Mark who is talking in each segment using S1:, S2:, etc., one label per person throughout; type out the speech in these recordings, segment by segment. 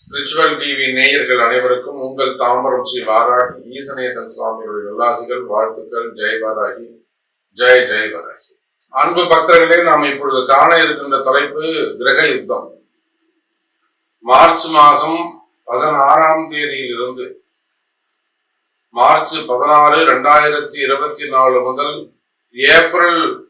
S1: Spiritual TV நேயர்கள் அனைவருக்கும் உங்கள் தாம்பரம் ஸ்ரீ வாராகி ஈசனேசன் சுவாமியுடைய நல்லாசிகள் வாழ்த்துக்கள். ஜெய் வாராகி ஜெய் ஜெய் வாராகி. அன்பு பக்தர்களே நாம் இப்பொழுது காண இருக்கின்ற தலைப்பு கிரக யுத்தம். மார்ச் மாதம் பதினாறாம் தேதியிலிருந்து மார்ச் பதினாறு ரெண்டாயிரத்தி இருபத்தி நாலு முதல் ஏப்ரல்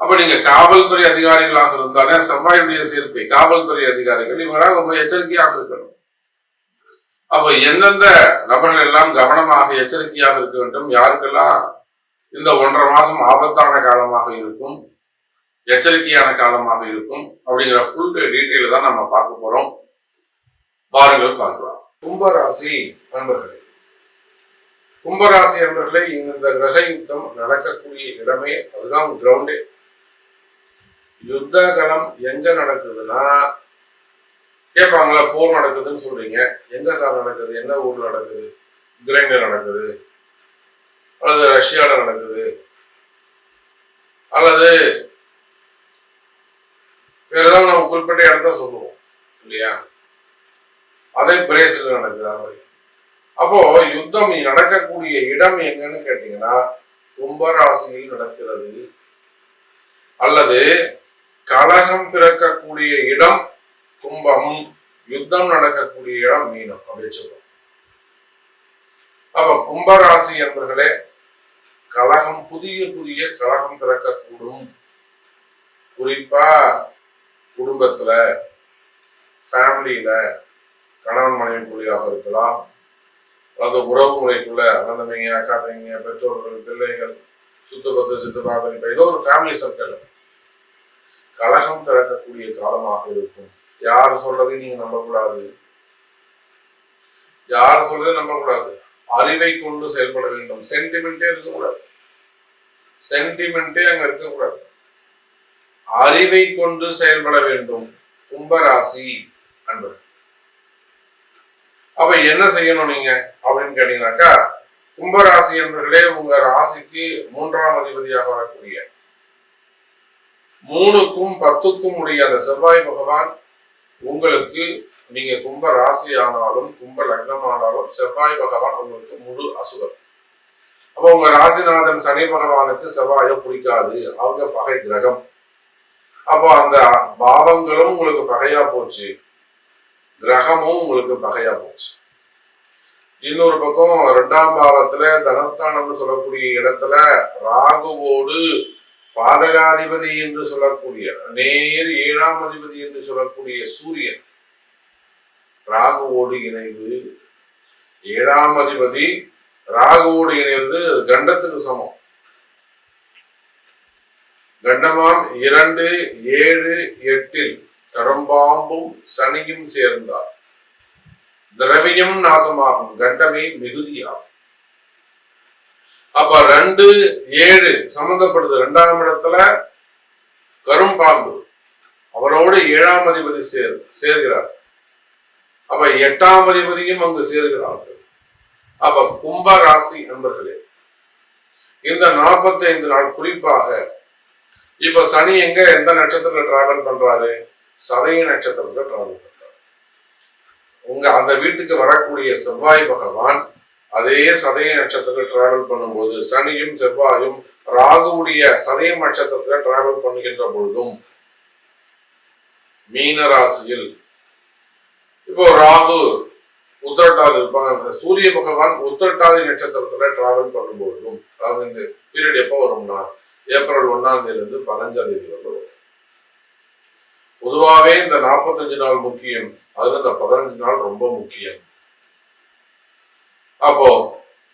S1: அப்ப நீங்க காவல்துறை அதிகாரிகளாக இருந்தாலே செவ்வாயுடைய சேர்க்கை காவல்துறை அதிகாரிகள் இவராக ரொம்ப எச்சரிக்கையாக இருக்கணும். அப்ப எந்தெந்த நபர்கள் எல்லாம் கவனமாக எச்சரிக்கையாக இருக்க வேண்டும்? யாருக்கெல்லாம் இந்த ஒன்றரை மாசம் ஆபத்தான காலமாக இருக்கும்? எச்சரிக்கையான காலமாக இருக்கும்? அப்படிங்கிற ஃபுல் டீட்டெயில் தான் நம்ம பார்க்க போறோம். பாருங்கள் பார்க்கலாம். கும்பராசி நண்பர்களே கும்பராசி நண்பர்களே இந்த கிரக யுத்தம் நடக்கக்கூடிய இடமே அதுதான் கிரவுண்டே யுத்த களம் எங்க நடக்குதுன்னா கேட்பாங்களா போர் நடக்குதுன்னு சொல்றீங்க. எங்க சார் நடக்குது? என்ன ஊர்ல நடக்குது? உக்ரைன்ல நடக்குது. அல்லது ரஷ்யால நடக்குது. அல்லது வேற ஏதாவது நம்ம குறிப்பிட்ட இடத்த சொல்லுவோம். இல்லையா? அதே பிரேசில் நடக்குது அது. மாதிரி அப்போ யுத்தம் நடக்கக்கூடிய இடம் எங்கன்னு கேட்டீங்கன்னா கும்பராசியில் நடக்கிறது. அல்லது கலகம் பிறக்கக்கூடிய இடம் கும்பம் யுத்தம் நடக்கக்கூடிய இடம் மீனம் அப்படின்னு சொல்லுவோம் அப்ப கும்பராசி என்பர்களே கலகம் புதிய புதிய கலகம் பிறக்கக்கூடும். குறிப்பா குடும்பத்துல ஃபேமிலியில கணவன் மனைவிக்குள்ளியாக இருக்கலாம். அல்லது உறவு முறைக்குள்ள அண்ணன் அக்கா தங்க பெற்றோர்கள் பிள்ளைகள் சுத்தபத்து சித்தப்பா ஏதோ ஒரு ஃபேமிலி சர்க்கிள் கலகம் பிறக்கக்கூடிய காலமாக இருக்கும். யார் சொல்றதையும் நீங்க நம்பக்கூடாது. யார் சொல்றதையும் நம்பக்கூடாது. அறிவை கொண்டு செயல்பட வேண்டும். சென்டிமெண்டே இருக்கக்கூடாது. சென்டிமெண்டே அங்க இருக்கக்கூடாது. அறிவை கொண்டு செயல்பட வேண்டும். கும்பராசி அன்பர் அப்ப என்ன செய்யணும் நீங்க அப்படின்னு கேட்டீங்கன்னாக்கா கும்பராசி என்பர்களே உங்க ராசிக்கு மூன்றாம் அதிபதியாக வரக்கூடிய மூணுக்கும் பத்துக்கும் உடைய அந்த செவ்வாய் பகவான் உங்களுக்கு நீங்க கும்ப ராசி ஆனாலும் கும்ப லக்னம் ஆனாலும் செவ்வாய் பகவான் உங்களுக்கு முழு அசுவர் அப்போ உங்க ராசிநாதன் சனி பகவானுக்கு செவ்வாயை பிடிக்காது அவங்க பகை கிரகம். அப்போ அந்த பாவங்களும் உங்களுக்கு பகையா போச்சு. கிரகமும் உங்களுக்கு பகையா போச்சு. இன்னொரு பக்கம் ரெண்டாம் பாவத்துல தனஸ்தானம்னு சொல்லக்கூடிய இடத்துல ராகுவோடு பாதகாதிபதி என்று சொல்லக்கூடிய நேர் ஏழாம் அதிபதி என்று சொல்லக்கூடிய சூரியன் ராகுவோடு இணைவு ஏழாம் அதிபதி ராகுவோடு இணைந்து கண்டத்துக்கு சமம். கண்டமாம் இரண்டு ஏழு எட்டில் கரம்பாம்பும் சனியும் சேர்ந்தார். திரவியம் நாசமாகும் கண்டமே மிகுதியாகும். அப்ப ரெண்டு ஏழு சம்பந்தப்படுது. ரெண்டாம் இடத்துல கரும்பாம்பு. அவரோடு ஏழாம் அதிபதி சேர் சேர்கிறார். அப்ப எட்டாம் அதிபதியும் அங்கு சேர்கிறார்கள். அப்ப கும்ப ராசி நண்பர்களே இந்த 45 நாள் குறிப்பாக இப்ப சனி எங்க எந்த நட்சத்திரத்துல டிராவல் பண்றாரு? சதய நட்சத்திரத்துல டிராவல் பண்றாரு. உங்க அந்த வீட்டுக்கு வரக்கூடிய செவ்வாய் பகவான் அதே சதய நட்சத்திரத்தில் டிராவல் பண்ணும்போது சனியும் செவ்வாயும் ராகுவுடைய சதய நட்சத்திரத்துல டிராவல் பண்ணுகின்ற பொழுதும் மீன ராசியில் இப்போ ராகு உத்திரட்டாதி இருப்பாங்க சூரிய பகவான் உத்திரட்டாதி நட்சத்திரத்துல டிராவல் பண்ணும்பொழுதும் அதாவது இந்த பீரியட் எப்போ வரும்னா ஏப்ரல் ஒன்னாம் இருந்து பதினஞ்சாம் தேதி வரும். பொதுவாகவே இந்த நாற்பத்தஞ்சு நாள் முக்கியம். அதுல இந்த பதினஞ்சு நாள் ரொம்ப முக்கியம். அப்போ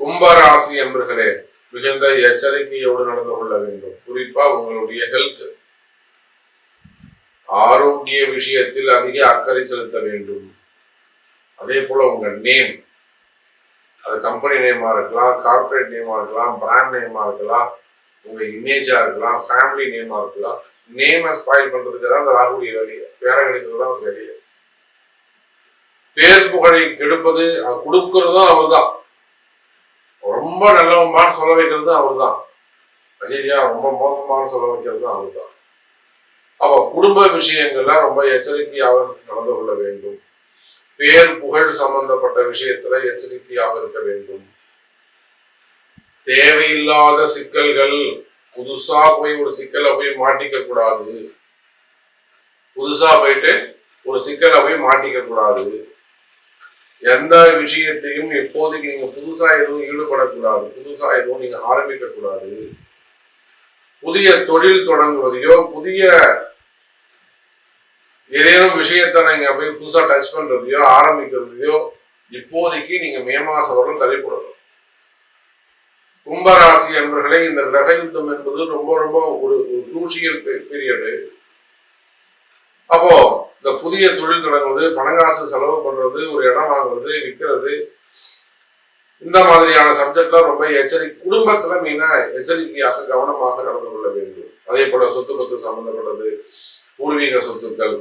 S1: கும்பராசி என்பர்களே மிகுந்த எச்சரிக்கையோடு நடந்து கொள்ள வேண்டும். குறிப்பா உங்களுடைய ஹெல்த் ஆரோக்கிய விஷயத்தில் அதிக அக்கறை செலுத்த வேண்டும். அதே போல உங்க நேம் அது கம்பெனி நேமா இருக்கலாம் கார்ப்பரேட் நேமா இருக்கலாம் பிராண்ட் நேமா இருக்கலாம் உங்க இமேஜா இருக்கலாம் ஃபேமிலி நேமா இருக்கலாம். நேமை ஸ்பாயில் பண்றதுக்கு தான் அந்த ராகுடைய வேலையை. பேர கிடைக்கிறது தான் வேலையை. பேர் புகழை கெடுப்பது கொடுக்கறதும் அவர் தான் ரொம்ப நல்லவன்பான்னு சொல்ல வைக்கிறதும் அவர்தான். அஜய்யா ரொம்ப மோசமான சொல்ல வைக்கிறதும் அவர்தான். அப்ப குடும்ப விஷயங்கள்ல ரொம்ப எச்சரிக்கையாக நடந்து கொள்ள வேண்டும். பேர் புகழ் சம்பந்தப்பட்ட விஷயத்துல எச்சரிக்கையாக இருக்க வேண்டும். தேவையில்லாத சிக்கல்கள் புதுசா போய் ஒரு சிக்கலை போய் மாட்டிக்க கூடாது. புதுசா போயிட்டு ஒரு சிக்கலை போய் மாட்டிக்க கூடாது. எந்த விஷயத்தையும் இப்போதைக்கு நீங்க புதுசா எதுவும் ஈடுபடக்கூடாது. புதுசா எதுவும் நீங்க ஆரம்பிக்க கூடாது புதிய தொழில் தொடங்குவதையோ புதிய ஏதேனும் விஷயத்த நீங்க போய் புதுசா டச் பண்றதையோ ஆரம்பிக்கிறதையோ இப்போதைக்கு நீங்க மே மாசம் வரும் தள்ளிப்படணும் கும்பராசி என்பர்களே இந்த கிரக யுத்தம் என்பது ரொம்ப ரொம்ப ஒரு குரூஷியல் பீரியடு அப்போ இந்த புதிய தொழில் தொடங்குவது பணங்காசு செலவு பண்றது ஒரு இடம் வாங்குறது விற்கிறது இந்த மாதிரியான சப்ஜெக்ட்லாம் ரொம்ப எச்சரிக்கை குடும்பத்துல மெயினா எச்சரிக்கையாக கவனமாக நடந்து கொள்ள வேண்டும். அதே போல சொத்து பத்து சம்பந்தப்பட்டது பூர்வீக சொத்துக்கள்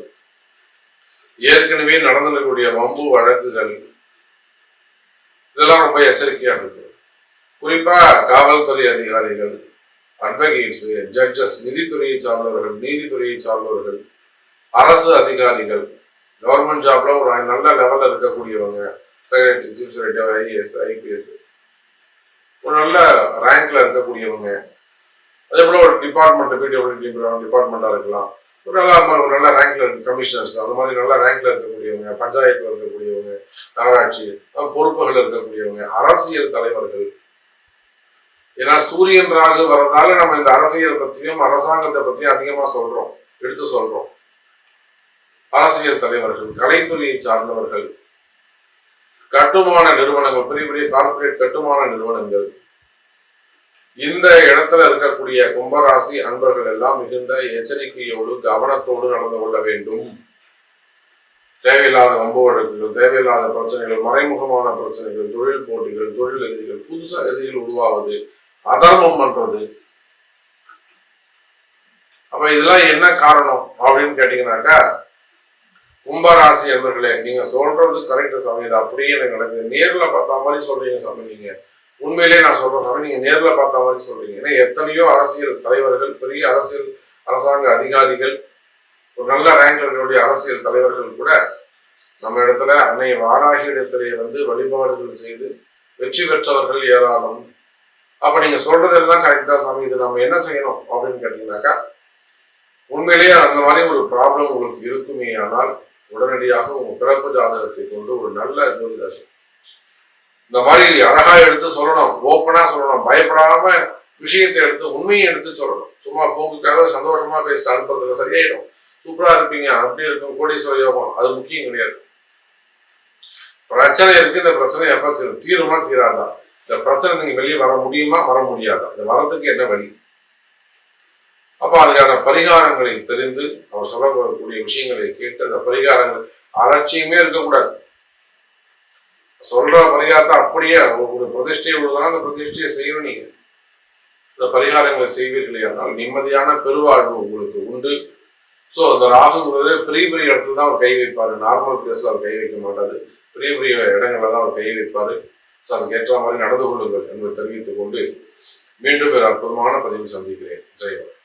S1: ஏற்கனவே நடந்திருக்கக்கூடிய வம்பு வழக்குகள் இதெல்லாம் ரொம்ப எச்சரிக்கையாக இருக்கு. குறிப்பா காவல்துறை அதிகாரிகள் அட்வொகேட்ஸ் ஜட்ஜஸ் நிதித்துறையை சார்ந்தவர்கள் நீதித்துறையை சார்ந்தவர்கள் அரசு அதிகாரிகள் கவர்மெண்ட் ஜாப்ல ஒரு நல்ல லெவல்ல இருக்கக்கூடியவங்க secretary chief secretary IAS IPS ஒரு நல்ல ரேங்க்ல இருக்கக்கூடியவங்க அதே போல ஒரு டிபார்ட்மெண்ட் பிடபிள்யூடி டிபார்ட்மெண்டா இருக்கலாம். ஒரு நல்ல ஒரு நல்ல ரேங்க்ல இருக்க கமிஷனர்ஸ் அந்த மாதிரி நல்ல ரேங்க்ல இருக்கக்கூடியவங்க பஞ்சாயத்துல இருக்கக்கூடியவங்க நகராட்சி பொறுப்புகள் இருக்கக்கூடியவங்க அரசியல் தலைவர்கள். ஏன்னா சூரியன் ராகு வரதால நம்ம இந்த அரசியல் பத்தியும் அரசாங்கத்தை பத்தியும் அதிகமா சொல்றோம் எடுத்து சொல்றோம். அரசியல் தலைவர்கள் கலைத்துறையை சார்ந்தவர்கள் கட்டுமான நிறுவனங்கள் பெரிய பெரிய கார்பரேட் கட்டுமான நிறுவனங்கள் இந்த இடத்துல இருக்கக்கூடிய கும்பராசி அன்பர்கள் எல்லாம் மிகுந்த எச்சரிக்கையோடு கவனத்தோடு நடந்து கொள்ள வேண்டும். தேவையில்லாத வம்பு வழக்குகள் தேவையில்லாத பிரச்சனைகள் மறைமுகமான பிரச்சனைகள் தொழில் போட்டிகள் தொழில் எதிரிகள் புதுசாக எதிரிகள் உருவாவது அதர்மம் பண்றது. அப்ப இதெல்லாம் என்ன காரணம் அப்படின்னு கேட்டீங்கன்னாக்கா கும்பராசி என்பர்களே நீங்க சொல்றது கரெக்ட் சாமி இது அப்படியே எனக்கு நடக்குது. நேர்ல பார்த்தா மாதிரி சொல்றீங்க சாமி நீங்க. உண்மையிலேயே நான் சொல்றேன் சாமி நீங்க நேர்ல பார்த்த மாதிரி சொல்றீங்க. ஏன்னா எத்தனையோ அரசியல் தலைவர்கள் பெரிய அரசியல் அரசாங்க அதிகாரிகள் ஒரு நல்ல ரேங்க்ல இருக்கக்கூடிய அரசியல் தலைவர்கள் கூட நம்ம இடத்துல அன்னை வாராகி இடத்திலே வந்து வழிபாடுகள் செய்து வெற்றி பெற்றவர்கள் ஏராளம். அப்ப நீங்க சொல்றதெல்லாம் கரெக்டா சாமி இது நம்ம என்ன செய்யணும் அப்படின்னு கேட்டீங்கன்னாக்கா உண்மையிலேயே அந்த மாதிரி ஒரு ப்ராப்ளம் உங்களுக்கு இருக்குமே ஆனால் உடனடியாக உங்க பிறப்பு ஜாதகத்தை கொண்டு ஒரு நல்ல ஜோதிடர் இந்த மாதிரி அழகா எடுத்து சொல்லணும் ஓப்பனா சொல்லணும் பயப்படாம விஷயத்தை எடுத்து உண்மையை எடுத்து சொல்லணும். சும்மா போக்குக்காக சந்தோஷமா பேசி அனுப்புறதுல சரியாயிடும். சூப்பரா இருப்பீங்க அப்படி இருக்கும் கோடீஸ்வர யோகம் அது முக்கியம் கிடையாது. பிரச்சனை இருக்கு இந்த பிரச்சனை எப்ப தீரும்? தீருமா தீராதா? இந்த பிரச்சனை நீங்க வெளியே வர முடியுமா? வர முடியாதா? இந்த வரத்துக்கு என்ன வழி? அப்போ அதுக்கான பரிகாரங்களை தெரிந்து அவர் சொல்லக்கூடிய விஷயங்களை கேட்டு அந்த பரிகாரங்கள் அலட்சியமே இருக்கக்கூடாது. சொல்ற பரிகாரத்தை அப்படியே ஒரு பிரதிஷ்டை உள்ளதான் அந்த பிரதிஷ்டையை செய்யணும் நீங்க. இந்த பரிகாரங்களை செய்வீர்களே ஆனால் நிம்மதியான பெருவாழ்வு உங்களுக்கு உண்டு. ஸோ அந்த ராகுங்கிறது பெரிய பெரிய இடத்துல தான் அவர் கை வைப்பாரு. நார்மல் பிளேஸ்ல அவர் கை வைக்க மாட்டாரு. பெரிய பெரிய இடங்களில் தான் அவர் கை வைப்பாரு. ஸோ அதுக்கு ஏற்ற மாதிரி நடந்து கொள்ளுங்கள் என்பதை தெரிவித்துக் கொண்டு மீண்டும் ஒரு அற்புதமான பதிவு சந்திக்கிறேன். ஜெயவன்